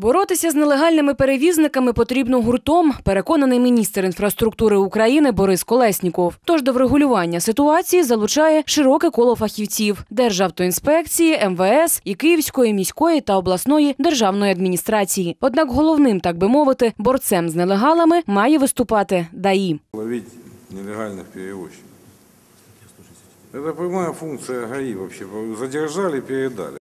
Боротися з нелегальними перевізниками потрібно гуртом, переконаний міністр інфраструктури України Борис Колесніков. Тож до врегулювання ситуації залучає широке коло фахівців Державтоінспекції, МВС і Київської міської та обласної державної адміністрації. Однак головним, так би мовити, борцем з нелегалами має виступати ДАІ. ловить нелегальных перевозчиков. Это прямая функция ГАИ вообще. Задержали, передали.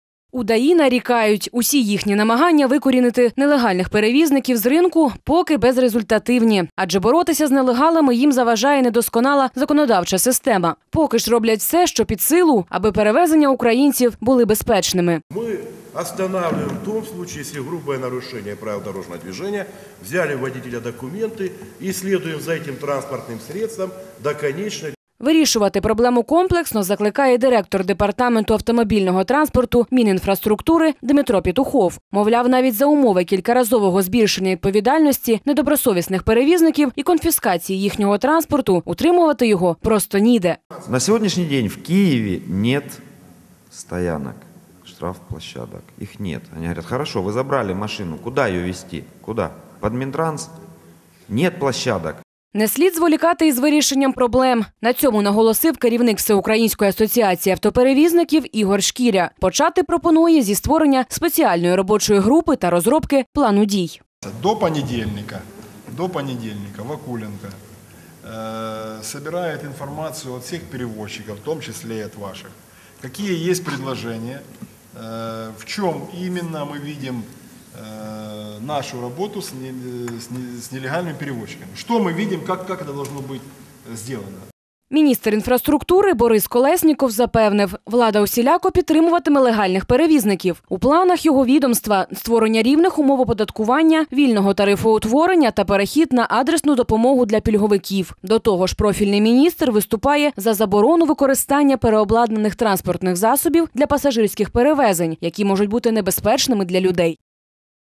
У ДАІ нарікають, усі їхні намагання викорінити нелегальних перевізників з ринку поки безрезультативні, адже боротися з нелегалами їм заважає недосконала законодавча система. Поки ж роблять все, що під силу, аби перевезення українців були безпечними. Мы останавливаем в том случае, если грубое нарушение правил дорожного движения, взяли у водителя документы и следуем за этим транспортным средством до конечной Вирішувати проблему комплексно закликає директор департаменту автомобільного транспорту Мінінфраструктури Дмитро Петухов. Мовляв, навіть за умови кількаразового збільшення відповідальності недобросовісних перевізників і конфіскації їхнього транспорту утримувати його просто ніде. На сегодняшний день в Киеве нет стоянок, штрафплощадок. Их нет. Они говорят, хорошо, вы забрали машину, куда ее везти? Куда? Под Минтранс? Нет площадок. Не слід зволікати із вирішенням проблем. На цьому наголосив керівник Всеукраїнської асоціації автоперевізників Ігор Шкіря. Почати пропонує зі створення спеціальної робочої групи та розробки плану дій. До понедельника, до понедельника Вакуленко э, собирает информацию от всех перевозчиков, в том числе и от ваших. Какие есть предложения, э, в чем именно мы видим э, нашу работу с, не- с не- с нелегальными перевозчиками. Что мы видим, как, как это должно быть э, сделано. Міністр інфраструктури Борис Колесніков запевнив, влада усіляко підтримуватиме легальних перевізників. У планах його відомства створення рівних умов оподаткування, вільного тарифоутворення та перехід на адресну допомогу для пільговиків. До того ж, профільний міністр виступає за заборону використання переобладнаних транспортних засобів для пасажирських перевезень, які можуть бути небезпечними для людей.